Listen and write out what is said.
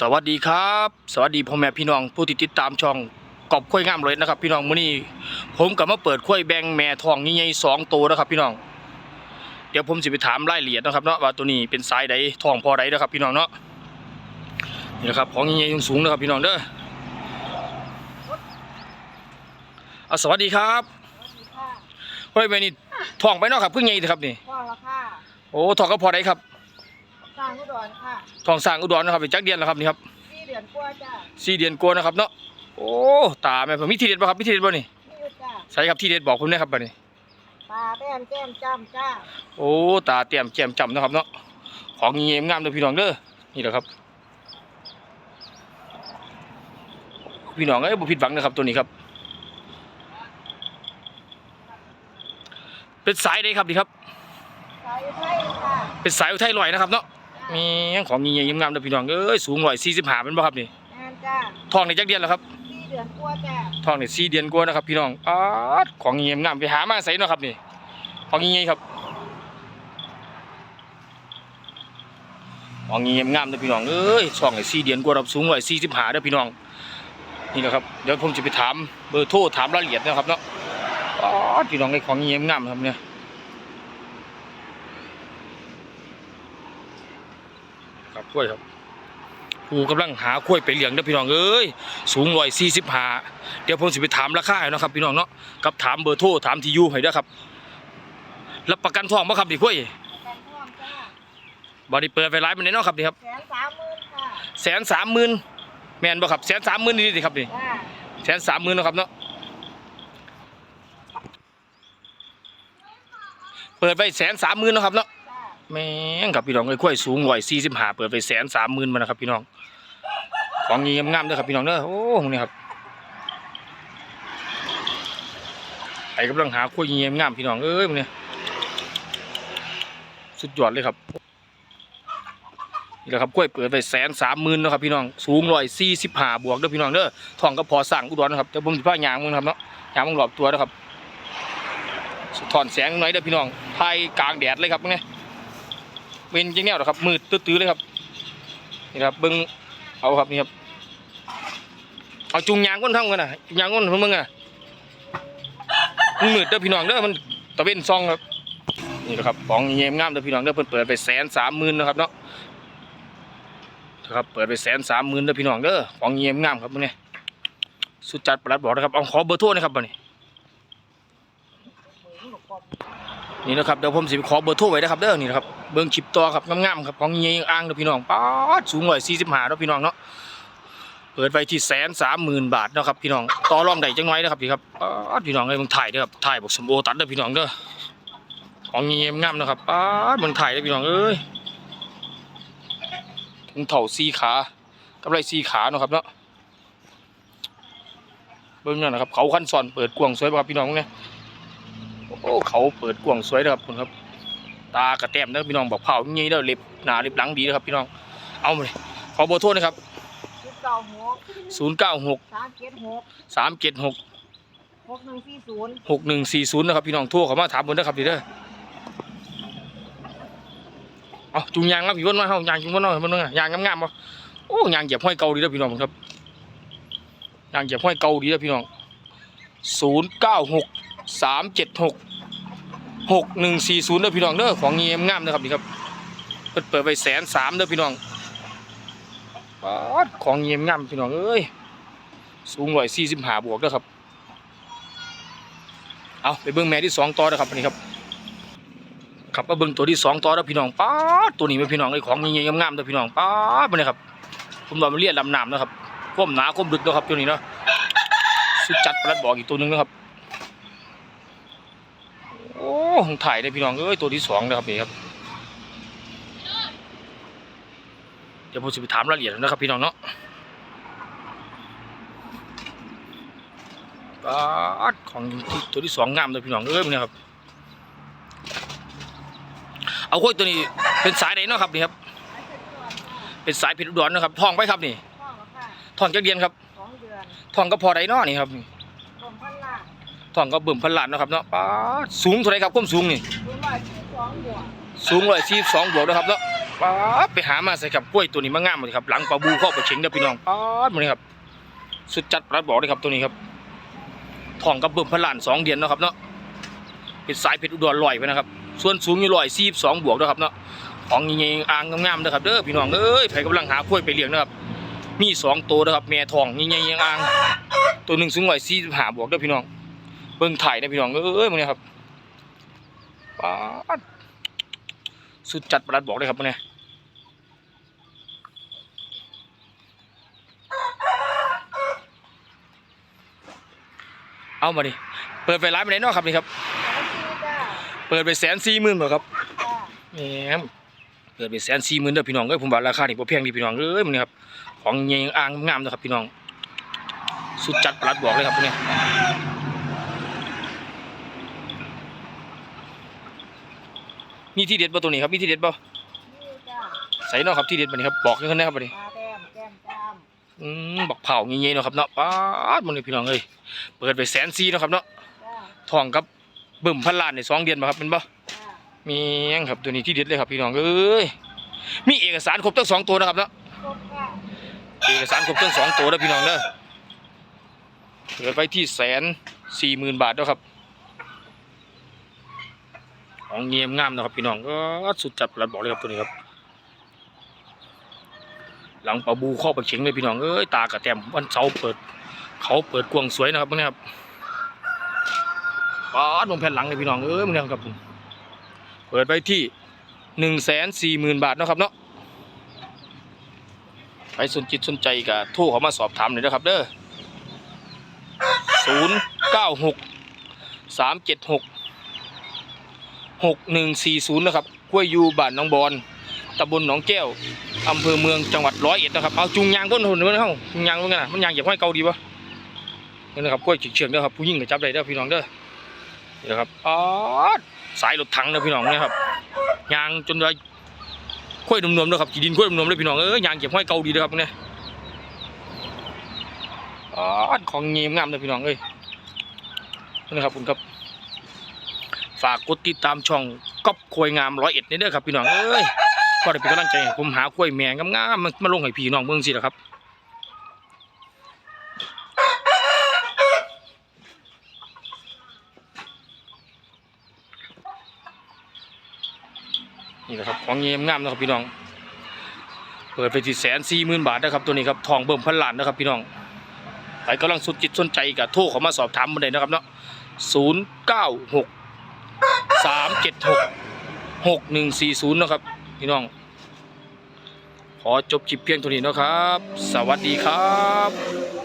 สวัสดีครับ สวัสดีพ่อแม่พี่น้องผู้ที่ติดตามช่องกอบข้วยงามเลยนะครับ พี่น้องมื้อนี้ผมก็มาเปิดข้วยแบงแม่ทองใหญ่ๆสองตัวนะครับ พี่น้อง เดี๋ยวผมสิไปถามรายละเอียดนะครับเนาะว่าตัวนี้เป็นสายใดทองพอใดนะครับ พี่น้องเนาะนี่นะครับของใหญ่ๆสูงๆนะครับพี่น้องเด้อเอาสวัสดีครับข้วยแม่นี่ทองไปเนาะครับเพิ่งใหญ่ครับนี่พ่อละค่ะโอ้ทองก็พอใดครับ สร้างอุดรค่ะทองสร้างอุดรนะครับเป็นจักเดียนแล้วครับนี่ครับสี่เดือนกว่าจ้าสี่เดือนกว่านะครับเนาะโอ้ตาแม่ผมมีที่เด็ดป่ะครับมีที่เด็ดป่ะนี่นี่อยู่จ้าใช่ครับที่เด็ดบอกผมนะครับป่ะนี่ตาแต้มแก้มจ้ำจ้าโอ้ตาเตรียมแจ่มจำนะครับเนาะของเงี้ยมงามเลยพี่น้องเด้อนี่แหละครับ พี่น้องเอ้ยบ่ผิดหวังนะครับตัวนี้ครับ เป็นสายใดครับดีครับ สายไทยค่ะเป็นสายอุทัยลอยนะครับเนาะ มีของเงี้ยมงามเลยพี่น้องเอ้ยสูงร้อยสี่สิบห้าเป็นบ่ครับนี่งานจ้าทองในจักเดือนแล้วครับสี่เดือนกว่าจ้าทองนี่สี่เดือนกว่านะครับ พี่น้องอาดของเงี้ยงามไปหามาใส่เนาะครับนี่ของเงี้ยครับของเงี้ยงามเลยพี่น้องเอ้ยช่องนี่สี่เดือนกว่ารับสูงร้อยสี่สิบห้าเด้อพี่น้องนี่แหละครับเดี๋ยวผมจะไปถามเบอร์โทรถามรายละเอียดนะครับเนาะอาดพี่น้องไอ้ของเงี้ยงามครับเนี่ยครับ กล้วยครับผูกำลังหากล้วยไปเลี้ยงเด้อพี่น้องเอ้ยสูงร้อยสี่สิบห้าเดี๋ยวผมสิไปถามราคาให้เนาะครับพี่น้องเนาะกับถามเบอร์โทรถามที่อยู่ให้เด้อครับรับประกันทองบ่ครับดิคุยแตงทองจ้าบ่ได้เปิดไฟไลฟ์มันได้เนาะครับนี่ครับแสนสามหมื่นค่ะแสนสามหมื่นแม่นบ่ครับแสนสามหมื่นนี่ดิครับนี่จ้าแสนสามหมื่นเนาะครับเนาะเปิดไปแสนสามหมื่นเนาะครับเนาะจ้า แม่งครับพี่น้องไอ้กล้วยสูงร้อยสี่สิบห้าเปิดไปแสนสามหมื่นมานะครับพี่น้อง ของเงียงามๆเด้อครับพี่น้องเด้อโอ้นี่ครับไอ้กำลังหากล้วยเงียงามพี่น้องเอ้ยมึงเนี่ยสุดยอดเลยครับนี่แหละครับกล้วยเปิดไปแสนสามหมื่นนะครับพี่น้องสูงร้อยสี่สิบห้าบวกเด้อพี่น้องเด้อทองก็พอสั่งอุดรนะครับเดี๋ยวผมจะพายางมึงครับเนาะยางมึงหลอบตัวนะครับสะท้อนแสงหน่อยเด้อพี่น้องพายกลางแดดเลยครับเนี่ย เป็นจังแนวหรอครับมืดตื้อๆเลยครับนี่ครับเบิ้งเอาครับนี่ครับเอาจุงยางก้นทั้งกันนะจุงยางก้นเพิ่งมึงอะมันมืดเด้อพี่น้องเด้อมันตะเวนซองครับนี่แหละครับของเยี่ยมงามเด้อพี่น้องเด้อเพิ่นเปิดไปแสนสามหมื่นนะครับเนาะนะครับเปิดไปแสนสามหมื่นเด้อพี่น้องเด้อของเยี่ยมงามครับมึงเนี่ยสุดจัดประหลัดบอกนะครับเอาขอเบอร์โทรนะครับบัดนี้หมื่นหกปอมนี่นะครับเดี๋ยวผมสิขอเบอร์โทรไว้นะครับเด้อนี่นะครับ เบิ้งคลิปต่อครับงามๆครับของเงี้ยอ่างเด้อพี่น้องป๊าดสูงร้อยสี่สิบห้าเด้อพี่น้องเนาะเปิดไปที่แสนสามหมื่นบาทเนาะครับพี่น้องต่อรองได้จังน้อยนะครับพี่ครับป๊าดพี่น้องเอ้ยมึงถ่ายเด้อครับถ่ายบอกสมโอตัดเด้อพี่น้องเด้อของเงี้ยงามนะครับป๊าดมึงถ่ายเด้อพี่น้องเอ้ยถึงเถ่าสี่ขากับไรสี่ขาเนาะครับเนาะเบิ้งนั่นนะครับเขาขั้นซอนเปิดกวางสวยป่ะครับพี่น้องเนี่ยโอ้เขาเปิดกว้างสวยนะครับคุณครับ ตากระแต้มนะพี่น้องบอกเผาอย่างนี้แล้วเล็บหนาเล็บหลังดีนะครับพี่น้องเอามาเลยขอเบอร์โทรนะครับเก้าหกศูนย์เก้าหกสามเจ็ดหกสามเจ็ดหกหกหนึ่งสี่ศูนย์หกหนึ่งสี่ศูนย์นะครับพี่น้องโทรเขามาถามบนนะครับพี่เด้อเอาจุงยางครับพี่วนมาเฮายางจุงวนมาเฮามันยางงามๆบ่โอ้ยางเหยียบห้อยเกาดีเด้อพี่น้องครับยางเหยียบห้อยเกาดีเด้อพี่น้องศูนย์เก้าหกสามเจ็ดหก หกหนึ่งสี่ศูนย์เด้อพี่น้องเด้อของเงียมงามนะครับนี่ครับเปิดเปิดไปแสนสามเด้อพี่น้องปาดของเงียมงามพี่น้องเอ้ยสูงร้อยสี่สิบห้าบวกเด้อครับเอาไปเบิ้งแม่ที่สองต่อนะครับนนี้ครับขับมาเบิ้งตัวที่สองต่อแล้วพี่น้องป้าดตัวนี้เป็นพี่น้องไอ้ของเงี้ยงามๆตัวพี่น้องป้าดมันนี่ครับผมว่ามันเลียดลำน้ำนะครับก้มหนาก้มดึกนะครับตัวนี้เนาะสุดจัดประหลัดบอกอีกตัวหนึ่งนะครับ ของถ่ายได้พี่น้องเอ้ยตัวที่สองนะครับนี่ครับเดี๋ยวผมจะไปถามรายละเอียดนะครับพี่น้องเนาะปาดของที่ตัวที่สองงามเลยพี่น้องเอ้ยนี่ครับ เอาข้อยตัวนี้เป็นสายไหนเนาะครับนี่ครับ เป็นสายเพชรอุดรนะครับทองไปครับนี่ทองจักเดียนครับทองก็พอไดเนาะนี่ครับนล้าน ทองก็เบิ่มพันล้านนะครับเนาะปาดสูงเท่าไหรครับความสูงนี่ สูงร้อยสี่สองบวกนะครับเนาะป๊าดไปหามาใส่กับกล้วยตัวนี้มางามเลยครับ หลังปลาบูเข้าไปเชิงเด้อพี่น้องป๊าดมาเลยครับ สุดจัดประหลัดบอกเลยครับตัวนี้ครับทองกับเบิ่มพนลานสองเดือนเนาะครับเนาะเป็นสายเพชรอุดรลอยไปนะครับ ส่วนสูงอยู่ลอยสี่สองบวกนะครับเนาะ ของยิงๆอ่างงามๆนะครับเด้อพี่น้องเอ้ยใครกำลังหากล้วยไปเลี้ยงนะครับ มีสองตัวนะครับแม่ทองยิงๆอ่าง ตัวหนึ่งสูงลอยสี่ห้าบวกเด้อพี่น้อง บิ่งถ่ายนะพี่น้องเอ้ยมึงเนี่ยครับปาดสุดจัดประหลัดบอกเลยครับมึงเนี่ยเอามาดิเปิดไฟร้านไปไหนนาะครับนี่ครับ เปิดไปแสนสี่หมื่นบ่ครับจ้าแหมเปิดไปแสนสี่หมื่นเด้อพี่น้องเอ้ยผมว่าราคานี่บ่แพงดีพี่น้องเอ้ยมันนี่ครับของใหญ่อ่างงามเด้อครับพี่น้อง สุดจัดประหลัดบอกเลยครับพวกนี้ มีที่เด็ดบ่ตัวนี้ครับมีที่เด็ดบ่นี่จ้าใส่เนาะครับที่เด็ดบัดนี้ครับบอกกันนะครับบัดนี้ตาแต้มแก้มจ้ามอืมบักเผาใหญ่ๆเนาะครับเนาะป๊าดมันนี่พี่น้องเอ้ยเปิดไปแสนสี่เนาะครับเนาะจ้าทองกับเบิ่มพันล้านในสองเดือนบ่ครับเป็นบ่จ้ามีหยังครับตัวนี้ที่เด็ดเลยครับพี่น้องเอ้ยมีเอกสารครบทั้งสองตัวนะครับเนาะ ครบค่ะเอกสารครบทั้งสองตัวแล้วพี่น้องเด้อเปิดไปที่แสนสี่หมื่นบาทแล้วครับ ของเงียมงามนะครับพี่น้องก็สุดจัดประหลัดบอกเลยครับตัวนี้ครับ หลังปลาบูข้าไปเข็งเลยพี่น้องเอ้ยตากระแตมวันเสาร์เปิด เขาเปิดกวงสวยนะครับพวกนี้ครับปาดลงแผ่นหลังเลยพี่น้องเอ้ยมึงเนี่ยครับผมเปิดไปที่หนึ่งแสนสี่หมื่นบาทนะครับเนาะใครสนจิตสนใจก็โทรเขามาสอบถามหน่อยนะครับเด้อศูนย์เก้าหกสามเจ็ดหก หกหนึ่งสี่ศูนย์นะครับกล้วยยูบ้านหน้องบอนตำบลหนองแก้วอำเภอเมืองจังหวัดร้อยเอ็ดนะครับเอาจุงยางก้นหุ่นมันเฮ้าจุงยางว่าไงนะมันยางเหยียบห้อยเกาดีปะนี่นะครับกล้วยเฉียงๆเด้อครับผู้ยิ่งก็จับได้เด้อพี่น้องเด้อนี่นะครับอ๋อสายรถถังเด้อพี่น้องเนี่ยครับยางจนว่าข้อยนุ่มๆเด้อครับกีดินข้อยนุ่มๆเลยพี่น้องเอ้ยยางเก็บห้อยเกาดีเด้อครับเนี่ยอ๋อของเงียมงามเลยพี่น้องเอ้ยนี่นะครับคุณครับ ฝากกดติดตามช่องก๊อปควยงามร้อยเอ็ดนี่เด้อครับพี่น้องเอ้ยก็ได้เป็นกำลังใจให้ผมหาข้วยแมงงามๆมาลงให้พี่น้องเมืองสิละครับนี่แหละครับของเงียมงามนะครับพี่น้อง เปิดไปที่แสนสี่หมื่นบาทนะครับตัวนี้ครับทองเบิ่มพันล้านนะครับพี่น้องใครกำลังสนจิตสนใจกับโทรเข้ามาสอบถามมาได้นะครับเนาะศูนย์เก้าหก สามเจ็ดหกหกหนึ่งสี่ศูนย์นะครับพี่น้อง ขอจบคลิปเพียงเท่านี้นะครับ สวัสดีครับ